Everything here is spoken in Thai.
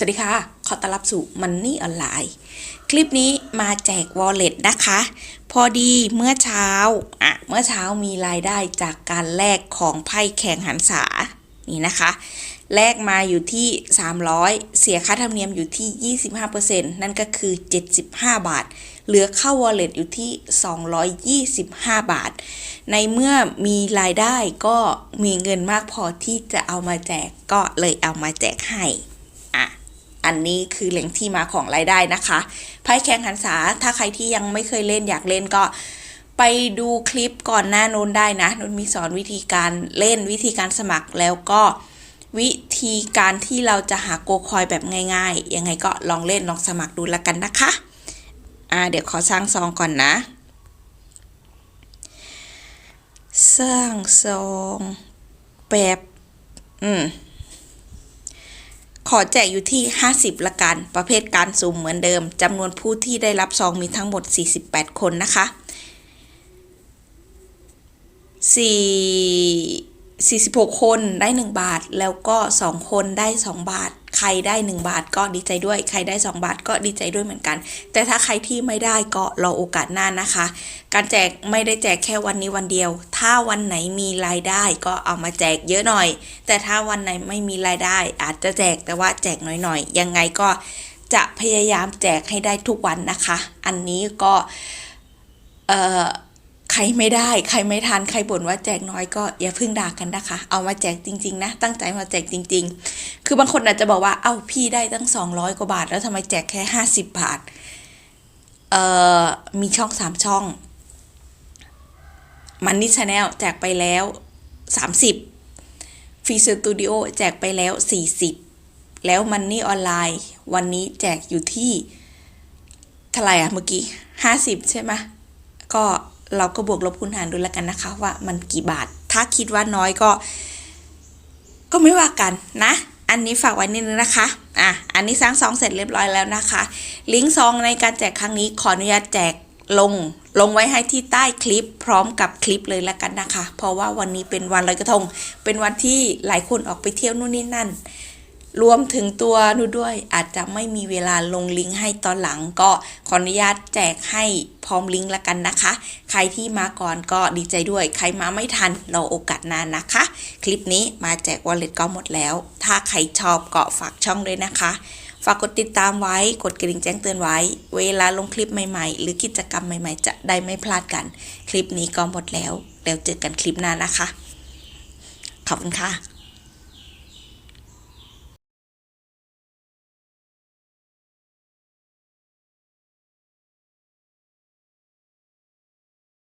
สวัสดีค่ะ ขอต้อนรับสู่มันนี่ออนไลน์ คลิปนี้มาแจก Wallet นะคะ พอดีเมื่อเช้า อะ เมื่อเช้ามีรายได้จากการแลกของไพ่แข่งหันษา นี่นะคะ แลกมาอยู่ที่ 300 เสียค่าธรรมเนียมอยู่ที่ 25%นั่นก็คือ 75 บาท เหลือเข้า Wallet อยู่ที่ 225 บาท ในเมื่อมีรายได้ก็มีเงินมากพอที่จะเอามาแจกก็เลยเอามาแจกให้อะ อันนี้คือแหล่งที่มาของรายได้นะคะไพ่แข่งหันษาถ้าใครที่ยังไม่เคยเล่นอยากเล่นก็ไปดูคลิปก่อนหน้านู้นได้นะนู้นมีสอนวิธีการเล่นวิธีการสมัครแล้วก็วิธีการที่เราจะหาโกคอยแบบง่ายๆ ยังไงก็ลองเล่นลองสมัครดูแล้วกันนะคะ อ่าเดี๋ยวขอสร้างซองก่อนนะ สร้างซองแบบ อืม ขอแจกอยู่ที่ 50 ละกัน ประเภทการสุ่มเหมือนเดิมจำนวนผู้ที่ได้รับซองมีทั้งหมด 48 คนนะคะ 4 46 คนได้ 1 บาท แล้วก็ 2 คนได้ 2 บาท ใครได้ 1 บาทก็ดีใจด้วย ใครได้ 2 บาทก็ดีใจด้วยเหมือนกัน แต่ถ้าใครที่ไม่ได้ก็รอโอกาสหน้านะคะ การแจกไม่ได้แจกแค่วันนี้วันเดียว ถ้าวันไหนมีรายได้ก็เอามาแจกเยอะหน่อย แต่ถ้าวันไหนไม่มีรายได้ อาจจะแจกแต่ว่าแจกน้อยๆ ยังไงก็จะพยายามแจกให้ได้ทุกวันนะคะ อันนี้ก็เอ่อ รไม่ได้ ใครไม่ทันใครบ่นว่าแจกน้อยก็อย่าเพิ่งด่ากันนะคะ เอามาแจกจริง ๆ นะ ตั้งใจมาแจกจริง ๆ คือบางคนอาจจะบอกว่า เอ้าพี่ได้ตั้ง 200 กว่าบาท แล้วทำไมแจกแค่ 50 บาท เอ่อ มีช่อง 3 ช่อง มันนี่ชาแนลแจกไปแล้ว 30ฟรีสตูดิโอแจกไปแล้ว 40 แล้วมันนี่ออนไลน์ วันนี้แจกอยู่ที่เท่าไหร่อะเมื่อกี้ 50 ใช่ไหมก็ เราก็บวกลบคูณหารดูแล้วกันนะคะว่ามันกี่บาท ถ้าคิดว่าน้อยก็ ก็ไม่ว่ากันนะ อันนี้ฝากไว้นิดนึงนะคะ อะ อันนี้สร้างซองเสร็จเรียบร้อยแล้วนะคะ ลิงก์ซองในการแจกครั้งนี้ขออนุญาตแจกลง ลงไว้ให้ที่ใต้คลิปพร้อมกับคลิปเลยแล้วกันนะคะ เพราะว่าวันนี้เป็นวันลอยกระทง เป็นวันที่หลายคนออกไปเที่ยวนู่นนี่นั่น รวมถึงตัวนูด้วยอาจจะไม่มีเวลาลงลิงก์ให้ตอนหลังก็ขออนุญาตแจกให้พร้อมลิงก์ละกันนะคะ ใครที่มาก่อนก็ดีใจด้วย ใครมาไม่ทันรอโอกาสนานนะคะ คลิปนี้มาแจก wallet ก็หมดแล้ว ถ้าใครชอบก็ฝากช่องด้วยนะคะ ฝากกดติดตามไว้ กดกระดิ่งแจ้งเตือนไว้ เวลาลงคลิปใหม่ๆ หรือกิจกรรมใหม่ๆ จะได้ไม่พลาดกัน คลิปนี้ก็หมดแล้วแล้วเจอกันคลิปหน้านะคะ ขอบคุณค่ะ